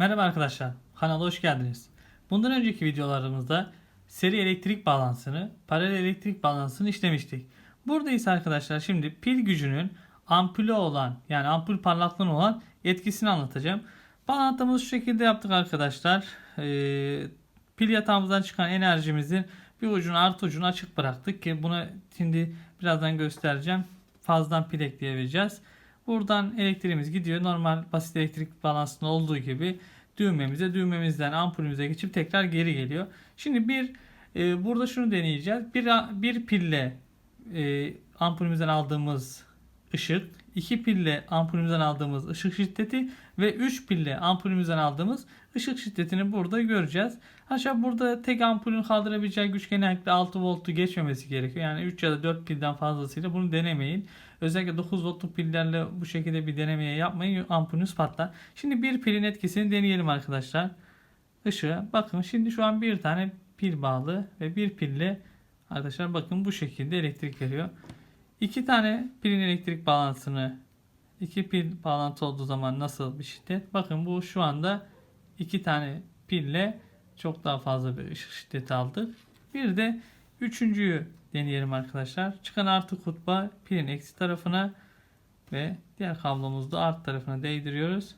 Merhaba arkadaşlar, kanala hoş geldiniz. Bundan önceki videolarımızda seri elektrik bağlantısını, paralel elektrik bağlantısını işlemiştik. Burada ise arkadaşlar şimdi pil gücünün ampulü olan yani ampul parlaklığına olan etkisini anlatacağım. Bağlantımızı şu şekilde yaptık arkadaşlar. Ee, pil yatağımızdan çıkan enerjimizin bir ucunu artı ucunu açık bıraktık ki bunu şimdi birazdan göstereceğim. Fazladan pil ekleyebileceğiz. Buradan elektriğimiz gidiyor. Normal basit elektrik balansında olduğu gibi düğmemize, düğmemizden ampulümüze geçip tekrar geri geliyor. Şimdi bir e, burada şunu deneyeceğiz. Bir bir pille e, ampulümüzden aldığımız ışık, iki pille ampulümüzden aldığımız ışık şiddeti ve 3 pille ampulümüzden aldığımız ışık şiddetini burada göreceğiz. Aşağı burada tek ampulün kaldırabileceği güç genellikle 6 voltu geçmemesi gerekiyor. Yani 3 ya da 4 pilden fazlasıyla bunu denemeyin. Özellikle 9 voltluk pillerle bu şekilde bir denemeye yapmayın. Ampulünüz patlar. Şimdi bir pilin etkisini deneyelim arkadaşlar. Işığı. Bakın şimdi şu an bir tane pil bağlı ve bir pille arkadaşlar bakın bu şekilde elektrik veriyor. İki tane pilin elektrik bağlantısını iki pil bağlantı olduğu zaman nasıl bir şiddet? Bakın bu şu anda iki tane pille çok daha fazla bir ışık şiddeti aldık. Bir de üçüncüyü deneyelim arkadaşlar. Çıkan artı kutba pilin eksi tarafına ve diğer kablomuzu art tarafına değdiriyoruz.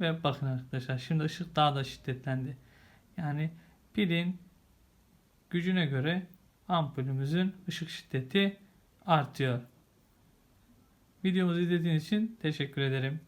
Ve bakın arkadaşlar şimdi ışık daha da şiddetlendi. Yani pilin gücüne göre ampulümüzün ışık şiddeti artıyor. Videomuzu izlediğiniz için teşekkür ederim.